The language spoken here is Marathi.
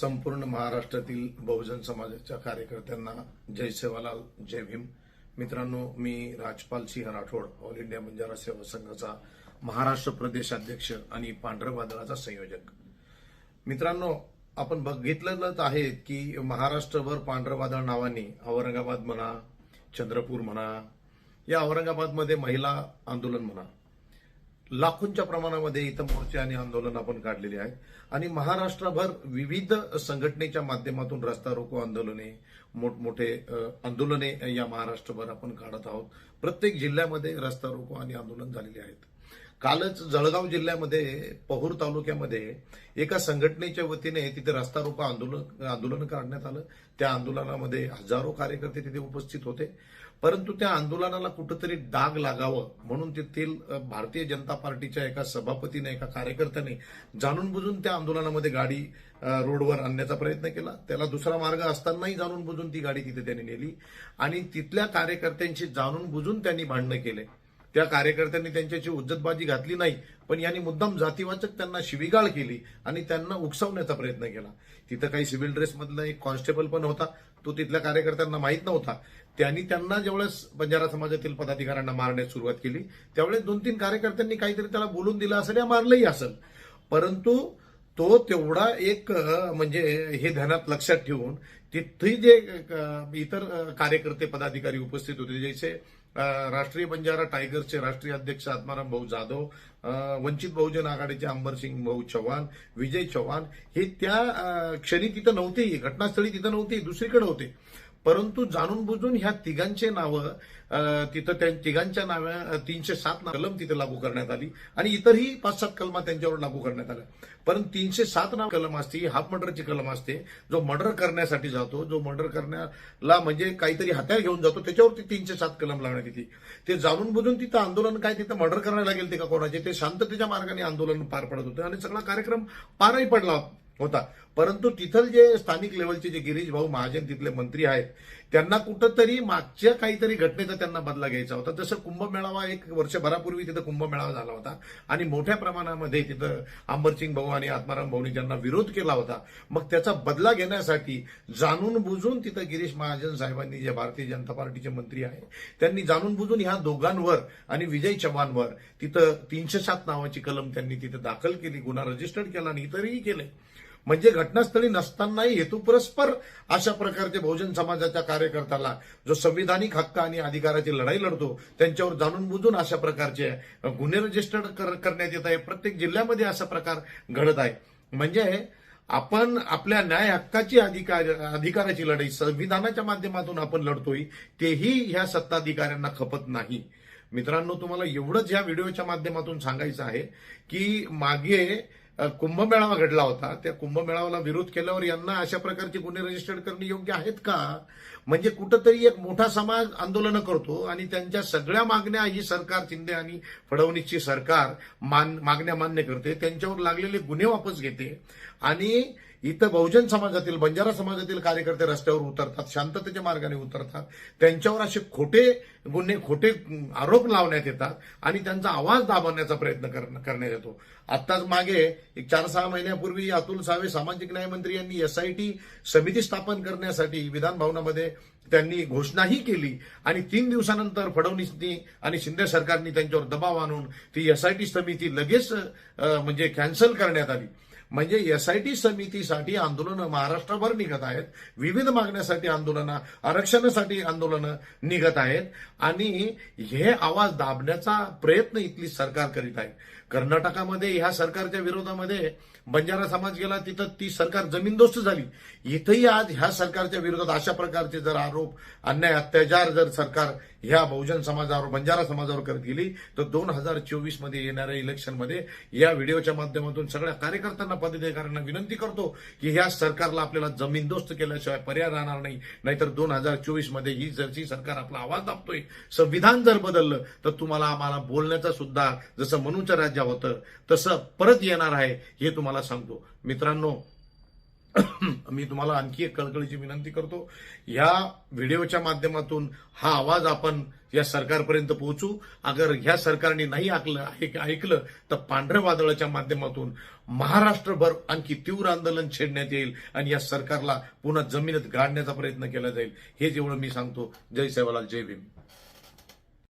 संपूर्ण महाराष्ट्रातील बहुजन समाजाच्या कार्यकर्त्यांना जय सेवालाल जय भीम. मित्रांनो मी राजपाल सिंह राठोड ऑल इंडिया बंजारा सेवा संघाचा महाराष्ट्र प्रदेश अध्यक्ष आणि पांढरवादळाचा संयोजक. मित्रांनो आपण बघितलेलंच आहे की महाराष्ट्रभर पांढरवादळ नावाने औरंगाबाद म्हणा चंद्रपूर म्हणा या औरंगाबादमध्ये महिला आंदोलन म्हणा लाखोंच्या प्रमाणामध्ये इथं मोर्चे आणि आंदोलन आपण काढलेले आहेत. आणि महाराष्ट्रभर विविध संघटनेच्या माध्यमातून रस्ता रोको आंदोलने मोठमोठे आंदोलने या महाराष्ट्रभर आपण काढत आहोत. प्रत्येक जिल्ह्यामध्ये रस्ता रोको आणि आंदोलन झालेले आहेत. कालच जळगाव जिल्ह्यामध्ये पहूर तालुक्यामध्ये एका संघटनेच्या वतीने तिथे रस्ता रोको आंदोलन आंदोलन काढण्यात आलं. त्या आंदोलनामध्ये हजारो कार्यकर्ते तिथे उपस्थित होते. परंतु त्या आंदोलनाला कुठंतरी डाग लागावं म्हणून तेथील भारतीय जनता पार्टीच्या एका सभापतीने एका कार्यकर्त्याने जाणून बुजून त्या आंदोलनामध्ये गाडी रोडवर आणण्याचा प्रयत्न केला. त्याला दुसरा मार्ग असतानाही जाणून बुजून ती गाडी तिथे त्यांनी नेली आणि तिथल्या कार्यकर्त्यांशी जाणून बुजून त्यांनी भांडणं केले. त्या कार्यकर्त्यांनी त्यांच्याशी उज्जतबाजी घातली नाही पण यांनी मुद्दाम जातीवाचक त्यांना शिवीगाळ केली आणि त्यांना उकसवण्याचा प्रयत्न केला. तिथं काही सिव्हिल ड्रेसमधला एक कॉन्स्टेबल पण होता तो तिथल्या कार्यकर्त्यांना माहीत नव्हता. त्यांनी त्यांना ज्यावेळेस बंजारा समाजातील पदाधिकाऱ्यांना मारण्यास सुरुवात केली त्यावेळेस दोन तीन कार्यकर्त्यांनी काहीतरी त्याला बोलून दिलं असेल या मारलंही असेल. परंतु तो तेवढा एक म्हणजे हे ध्यानात लक्षात ठेवून तिथे जे इतर कार्यकर्ते पदाधिकारी उपस्थित होते जैसे राष्ट्रीय बंजारा टायगर्सचे राष्ट्रीय अध्यक्ष आत्माराम भाऊ जाधव वंचित बहुजन आघाडीचे अंबरसिंग भाऊ चव्हाण विजय चव्हाण हे त्या क्षणी तिथं नव्हते घटनास्थळी तिथं नव्हते दुसरीकडे होते. परंतु जाणून बुजून ह्या तिघांचे नावं तिथं त्या तिघांच्या नाव्या तीनशे सात कलम तिथे लागू करण्यात आली आणि इतरही पाच सात कलमा त्यांच्यावर लागू करण्यात आल्या. परंतु तीनशे सात नाव कलम असते हाफ मर्डरची कलम असते जो मर्डर करण्यासाठी जातो जो मर्डर करण्याला म्हणजे काहीतरी हत्यार घेऊन जातो त्याच्यावरती तीनशे सात कलम लावण्यात येते. ते जाणून बुजून तिथं आंदोलन काय तिथं मर्डर करायला लागेल ते का कोणाचे? ते शांततेच्या मार्गाने आंदोलन पार पडत होतं आणि सगळा कार्यक्रम पारही पडला होता. परंतु तिथं जे स्थानिक लेवलचे जे गिरीश भाऊ महाजन तिथले मंत्री आहेत त्यांना कुठंतरी मागच्या काहीतरी घटनेचा त्यांना बदला घ्यायचा होता. जसं कुंभमेळावा एक वर्षभरापूर्वी तिथं कुंभमेळावा झाला होता आणि मोठ्या प्रमाणामध्ये तिथं आंबरसिंग भाऊ आणि आत्माराम भाऊनी ज्यांना विरोध केला होता मग त्याचा बदला घेण्यासाठी जाणून बुजून तिथं गिरीश महाजन साहेबांनी जे भारतीय जनता पार्टीचे मंत्री आहे त्यांनी जाणून बुजून ह्या दोघांवर आणि विजय चव्हाणवर तिथं तीनशे सात नावाची कलम त्यांनी तिथं दाखल केली गुन्हा रजिस्टर्ड केला आणि इतरही केले. म्हणजे घटनास्थळी नसतानाही हेतुपुरस्पर अशा प्रकारचे बहुजन समाजाच्या कार्यकर्त्याला जो संविधानिक हक्क आणि अधिकाराची लढाई लढतो त्यांच्यावर जाणून बुजून अशा प्रकारचे गुन्हे रजिस्टर्ड कर- करण्यात येत आहे. प्रत्येक जिल्ह्यामध्ये असा प्रकार घडत आहे. म्हणजे आपण आपल्या न्याय हक्काची अधिकार अधिकाराची लढाई संविधानाच्या माध्यमातून आपण लढतोय तेही ह्या सत्ताधिकाऱ्यांना खपत नाही. मित्रांनो तुम्हाला एवढंच या व्हिडिओच्या माध्यमातून सांगायचं आहे की मागे कुंभमेळावा घडला होता. त्या कुंभमेळावाला विरोध केल्यावर यांना अशा प्रकारचे गुन्हे रजिस्टर्ड करणे योग्य आहेत का? म्हणजे कुठंतरी एक मोठा समाज आंदोलनं करतो आणि त्यांच्या सगळ्या मागण्या ही सरकार शिंदे आणि फडणवीसची सरकार मान मागण्या मान्य करते. त्यांच्यावर लागलेले गुन्हे वापस घेते. आणि इथं बहुजन समाजातील बंजारा समाजातील कार्यकर्ते रस्त्यावर उतरतात शांततेच्या मार्गाने उतरतात. त्यांच्यावर असे खोटे गुन्हे खोटे आरोप लावण्यात येतात आणि त्यांचा आवाज दाबवण्याचा प्रयत्न कर- करण्यात येतो. आत्ताच मागे एक चार सहा महिन्यापूर्वी अतुल सावे सामाजिक न्याय मंत्री यांनी एसआयटी समिती स्थापन करण्यासाठी विधान भवनामध्ये त्यांनी घोषणाही केली आणि तीन दिवसानंतर फडणवीसनी आणि शिंदे सरकारने त्यांच्यावर दबाव आणून ती एसआयटी समिती लगेच म्हणजे कॅन्सल करण्यात आली. म्हणजे एसआयटी समितीसाठी आंदोलनं महाराष्ट्रभर निघत आहेत. विविध मागण्यासाठी आंदोलनं आरक्षणासाठी आंदोलनं निघत आहेत. आणि हे आवाज दाबण्याचा प्रयत्न इथली सरकार करीत आहे. कर्नाटकामध्ये ह्या सरकारच्या विरोधामध्ये बंजारा समाज गेला तिथं ती सरकार जमीनदोस्त झाली. इथंही आज ह्या सरकारच्या विरोधात अशा प्रकारचे जर आरोप अन्याय अत्याचार जर सरकार ह्या बहुजन समाजावर बंजारा समाजावर करत गेली तर दोन हजार चोवीसमध्ये येणाऱ्या इलेक्शनमध्ये या व्हिडिओच्या माध्यमातून सगळ्या कार्यकर्त्यांना पदाधिकाऱ्यांना विनंती करतो की ह्या सरकारला आपल्याला जमीनदोस्त केल्याशिवाय पर्याय राहणार नाही. नाहीतर दोन हजार चोवीसमध्ये ही जरची सरकार आपला आवाज दाबतोय संविधान जर बदललं तर तुम्हाला आम्हाला बोलण्याचा सुद्धा जसं मनूचं राज्या होतं तसं परत येणार आहे हे तुम्हाला सांगतो. मित्रांनो मी तुम्हाला आणखी एक कळकळीची विनंती करतो. या व्हिडिओच्या माध्यमातून हा आवाज आपण या सरकारपर्यंत पोहोचू. अगर ह्या सरकारने नाही ऐकलं ऐकलं तर पांढऱ्या वादळाच्या माध्यमातून महाराष्ट्रभर आणखी तीव्र आंदोलन छेडण्यात येईल आणि या सरकारला पुन्हा जमिनीत गाडण्याचा प्रयत्न केला जाईल. हे जेवढं मी सांगतो. जय सेवालाल जय भीम.